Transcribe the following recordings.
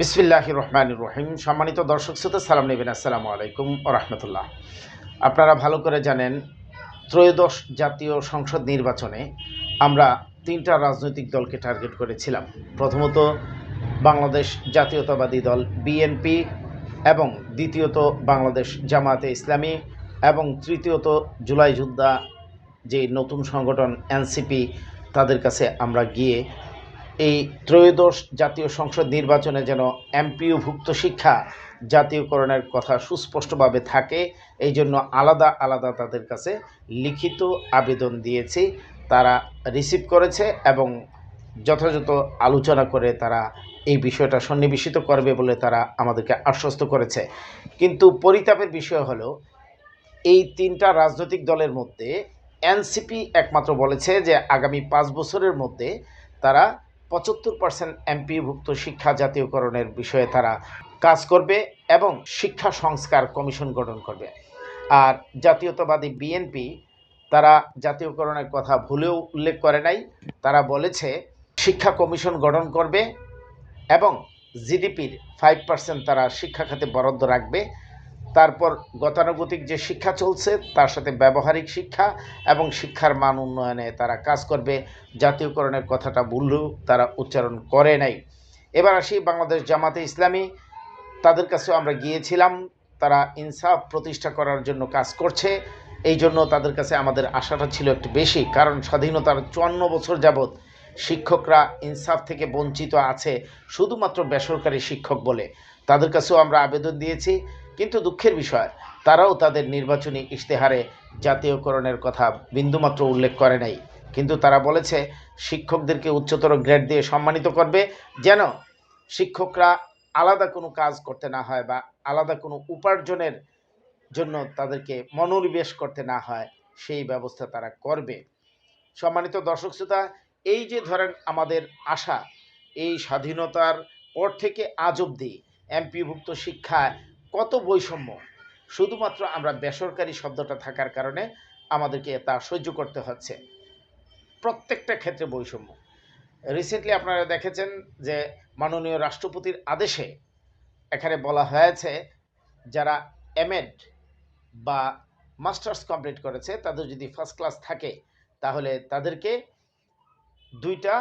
বিসমিল্লাহ রহমান রহিম। সম্মানিত দর্শক শ্রোতা, সালাম নেবেন। আসসালামু আলাইকুম রহমতুল্লাহ। আপনারা ভালো করে জানেন, ত্রয়োদশ জাতীয় সংসদ নির্বাচনে আমরা তিনটা রাজনৈতিক দলকে টার্গেট করেছিলাম। প্রথমত বাংলাদেশ জাতীয়তাবাদী দল বিএনপি এবং দ্বিতীয়ত বাংলাদেশ জামায়াতে ইসলামী এবং তৃতীয়ত জুলাই যোদ্ধা যে নতুন সংগঠন এনসিপি, তাদের কাছে আমরা গিয়ে এই ত্রয়োদশ জাতীয় সংসদ নির্বাচনে যেন এমপিওভুক্ত শিক্ষা জাতীয়করণের কথা সুস্পষ্টভাবে থাকে, এই জন্য আলাদা আলাদা তাদের কাছে লিখিত আবেদন দিয়েছি। তারা রিসিভ করেছে এবং যথাযথ আলোচনা করে তারা এই বিষয়টা সন্নিবেশিত করবে বলে তারা আমাদেরকে আশ্বস্ত করেছে। কিন্তু পরিতাপের বিষয় হলো, এই তিনটা রাজনৈতিক দলের মধ্যে এনসিপি একমাত্র বলেছে যে আগামী পাঁচ বছরের মধ্যে তারা পঁচাত্তর পার্সেন্ট এমপিভুক্ত শিক্ষা জাতীয়করণের বিষয়ে তারা কাজ করবে এবং শিক্ষা সংস্কার কমিশন গঠন করবে। আর জাতীয়তাবাদী বিএনপি তারা জাতীয়করণের কথা ভুলেও উল্লেখ করে নাই। তারা বলেছে, শিক্ষা কমিশন গঠন করবে এবং জিডিপির ফাইভ পার্সেন্ট তারা শিক্ষা খাতে বরাদ্দ রাখবে। তারপর গতানুগতিক যে শিক্ষা চলছে, তার সাথে ব্যবহারিক শিক্ষা এবং শিক্ষার মান উন্নয়নে তারা কাজ করবে। জাতীয়করণের কথাটা ভুললেও তারা উচ্চারণ করে নাই। এবার আসি বাংলাদেশ জামাতে ইসলামী। তাদের কাছেও আমরা গিয়েছিলাম। তারা ইনসাফ প্রতিষ্ঠা করার জন্য কাজ করছে। এই জন্য তাদের কাছে আমাদের আশাটা ছিল একটু বেশি। কারণ স্বাধীনতার চুয়ান্ন বছর যাবৎ শিক্ষকরা ইনসাফ থেকে বঞ্চিত আছে, শুধুমাত্র বেসরকারি শিক্ষক বলে। তাদের কাছেও আমরা আবেদন দিয়েছি। কিন্তু দুঃখের বিষয়, তারাও তাদের নির্বাচনী ইশতেহারে জাতীয়করণের কথা বিন্দুমাত্র উল্লেখ করে নাই। কিন্তু তারা বলেছে, শিক্ষকদেরকে উচ্চতর গ্রেড দিয়ে সম্মানিত করবে যেন শিক্ষকরা আলাদা কোনো কাজ করতে না হয় বা আলাদা কোনো উপার্জনের জন্য তাদেরকে মনোনিবেশ করতে না হয়, সেই ব্যবস্থা তারা করবে। সম্মানিত দর্শক শ্রোতা, এই যে ধরেন আমাদের আশা, এই স্বাধীনতার পর থেকে আজ অবধি এমপিভুক্ত শিক্ষায় কত বৈষম্য? শুধুমাত্র আমরা বেসরকারি শব্দটা থাকার কারণে আমাদেরকে তা সহ্য করতে হচ্ছে। প্রত্যেকটা ক্ষেত্রে বৈষম্য। রিসেন্টলি আপনারা দেখেছেন যে মাননীয় রাষ্ট্রপতির আদেশে এখানে বলা হয়েছে, যারা এমএড বা মাস্টার্স কমপ্লিট করেছে, তাদের যদি ফার্স্ট ক্লাস থাকে, তাহলে তাদেরকে দুইটা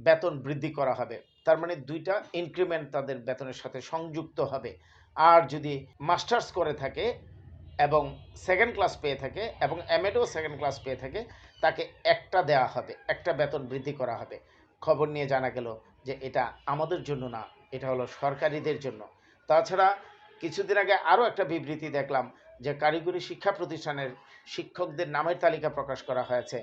বেতন বৃদ্ধি করা হবে। তার মানে দুইটা ইনক্রিমেন্ট তাদের বেতনের সাথে সংযুক্ত হবে। আর যদি মাস্টার্স করে থাকে এবং সেকেন্ড ক্লাস পেয়ে থাকে এবং এমএডও সেকেন্ড ক্লাস পেয়ে থাকে, তাকে একটা দেওয়া হবে, একটা বেতন বৃদ্ধি করা হবে। খবর নিয়ে জানা গেল যে এটা আমাদের জন্য না, এটা হলো সরকারিদের জন্য। তাছাড়া কিছুদিন আগে আরও একটা বিবৃতি দেখলাম যে কারিগরি শিক্ষা প্রতিষ্ঠানের শিক্ষকদের নামের তালিকা প্রকাশ করা হয়েছে।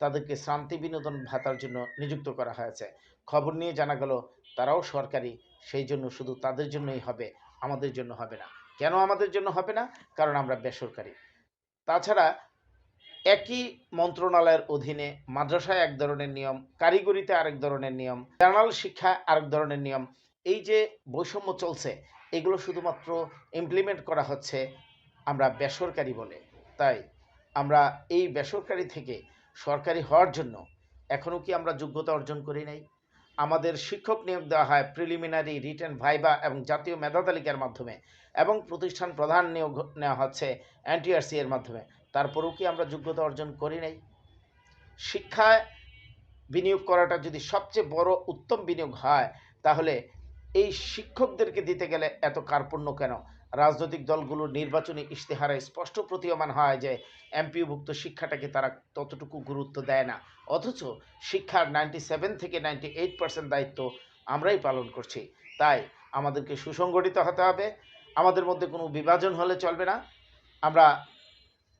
তাদেরকে শান্তি বিনোদন ভাতার জন্য নিযুক্ত করা হয়েছে। খবর নিয়ে জানা গেল তারাও সরকারি, সেই জন্য শুধু তাদের জন্যই হবে। আমাদের জন্য হবে না। কেন আমাদের জন্য হবে না? কারণ আমরা বেসরকারি। তাছাড়া একই মন্ত্রণালয়ের অধীনে মাদ্রাসায় এক ধরনের নিয়ম, কারিগরিতে আরেক ধরনের নিয়ম জেনারেল শিক্ষায় আরেক ধরনের নিয়ম। এই যে বৈষম্য চলছে, এগুলো শুধুমাত্র ইমপ্লিমেন্ট করা হচ্ছে আমরা বেসরকারি বলে। তাই আমরা এই বেসরকারি থেকে সরকারি হওয়ার জন্য এখনও কি আমরা যোগ্যতা অর্জন করি নাই? আমাদের শিক্ষক নিয়োগ দেওয়া হয় প্রিলিমিনারি, রিটেন, ভাইবা এবং জাতীয় মেধা তালিকার মাধ্যমে এবং প্রতিষ্ঠান প্রধান নিয়োগ নেওয়া হচ্ছে এনটিআরসি এর মাধ্যমে। তারপরেও কি আমরা যোগ্যতা অর্জন করি নাই? শিক্ষায় বিনিয়োগ করাটা যদি সবচেয়ে বড় উত্তম বিনিয়োগ হয়, তাহলে এই শিক্ষকদেরকে দিতে গেলে এত কার্পণ্য কেন? রাজনৈতিক দলগুলোর নির্বাচনী ইশতেহারে স্পষ্ট প্রতীয়মান হয় যে এমপিওভুক্ত শিক্ষাটাকে তারা ততটুকু গুরুত্ব দেয় না। অথচ শিক্ষার নাইনটি সেভেন থেকে নাইনটি এইট পার্সেন্ট দায়িত্ব আমরাই পালন করছি। তাই আমাদেরকে সুসংগঠিত হতে হবে। আমাদের মধ্যে কোনো বিভাজন হলে চলবে না। আমরা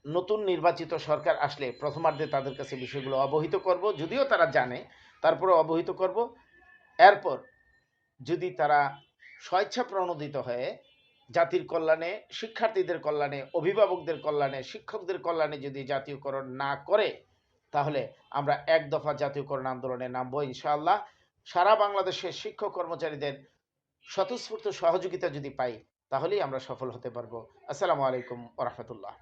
নতুন নির্বাচিত সরকার আসলে প্রথমার্ধে তাদের কাছে বিষয়গুলো অবহিত করব। যদিও তারা জানে তারপরে অবহিত করব। এরপর যদি তারা স্বেচ্ছা প্রণোদিত হয়ে জাতির কল্যাণে, শিক্ষার্থীদের কল্যাণে, অভিভাবকদের কল্যাণে, শিক্ষকদের কল্যাণে যদি জাতীয়করণ না করে, তাহলে আমরা এক দফা জাতীয়করণ আন্দোলনে নামবো ইনশাআল্লাহ। সারা বাংলাদেশের শিক্ষক কর্মচারীদের স্বতঃস্ফূর্ত সহযোগিতা যদি পাই, তাহলেই আমরা সফল হতে পারব। আসসালামু আলাইকুম রহমতুল্লাহ।